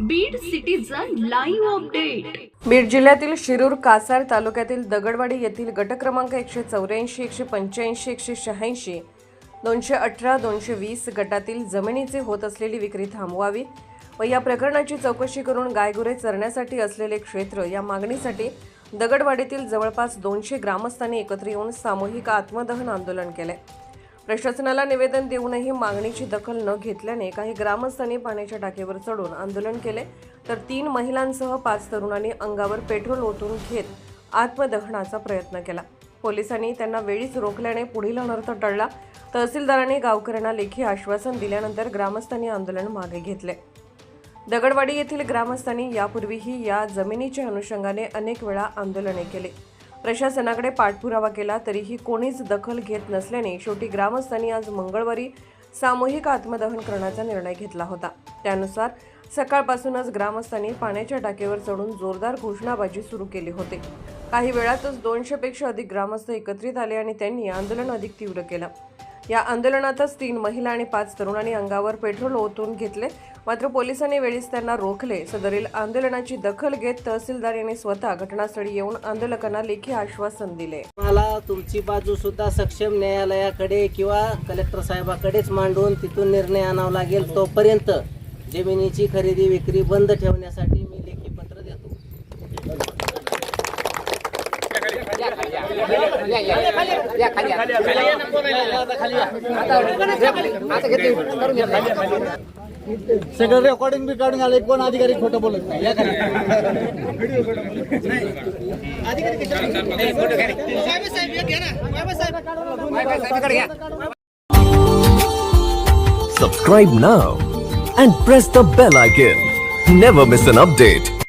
Beed citizen live update Beed जिल्ह्यातील शिरूर कासार तालुक्यातील दगडवाडी येथील गट क्रमांक एकशे चौऱ्याऐंशी एकशे पंच्याऐंशी एकशे शहाऐंशी दोनशे अठरा दोनशे वीस गटातील जमिनीचे होत असलेली विक्री थांबवावी व या प्रकरणाची चौकशी करून गायगुरे चरण्यासाठी असलेले क्षेत्र या मागणीसाठी दगडवाडीतील जवळपास दोनशे ग्रामस्थांनी एकत्र येऊन सामूहिक आत्मदहन आंदोलन केले. प्रशासनाला निवेदन देऊनही मागणीची दखल न घेतल्याने काही ग्रामस्थांनी पाण्याच्या टाकीवर चढून आंदोलन केले. तर तीन महिलांसह पाच तरुणांनी अंगावर पेट्रोल ओतून घेत आत्मदहनाचा प्रयत्न केला. पोलिसांनी त्यांना वेळीच रोखल्याने पुढील अनर्थ टळला. तहसीलदारांनी गावकऱ्यांना लेखी आश्वासन दिल्यानंतर ग्रामस्थांनी आंदोलन मागे घेतले. दगडवाडी येथील ग्रामस्थांनी यापूर्वीही या जमिनीच्या अनुषंगाने अनेक वेळा आंदोलने केली. प्रशासनाकडे पाठपुरावा केला तरीही कोणीच दखल घेत नसल्याने शेवटी ग्रामस्थांनी आज मंगळवारी सामूहिक आत्मदहन करण्याचा निर्णय घेतला होता. त्यानुसार सकाळपासूनच ग्रामस्थांनी पाण्याच्या टाकीवर चढून जोरदार घोषणाबाजी सुरू केली होती. काही वेळातच दोनशेपेक्षा अधिक ग्रामस्थ एकत्रित आले आणि त्यांनी आंदोलन अधिक तीव्र केलं. या आंदोलनातच तीन महिला आणि पाच तरुणांनी अंगावर पेट्रोल ओतून घेतले. मात्र पोलिसांनी वेळीच त्यांना रोखले. सदरील आंदोलनाची दखल घेत तहसीलदार यांनी स्वतः घटनास्थळी येऊन आंदोलकांना लेखी आश्वासन दिले. मला तुमची बाजू सुद्धा सक्षम न्यायालयाकडे किंवा कलेक्टर साहेबाकडेच मांडून तिथून निर्णय आणावा लागेल. तोपर्यंत जमिनीची खरेदी विक्री बंद ठेवण्यासाठी मी सगळं रेकॉर्डिंग बिकॉर्डिंग आलं कोण अधिकारी खोटं बोलत नाही या खाली. Subscribe now and press the bell icon. Never miss an update.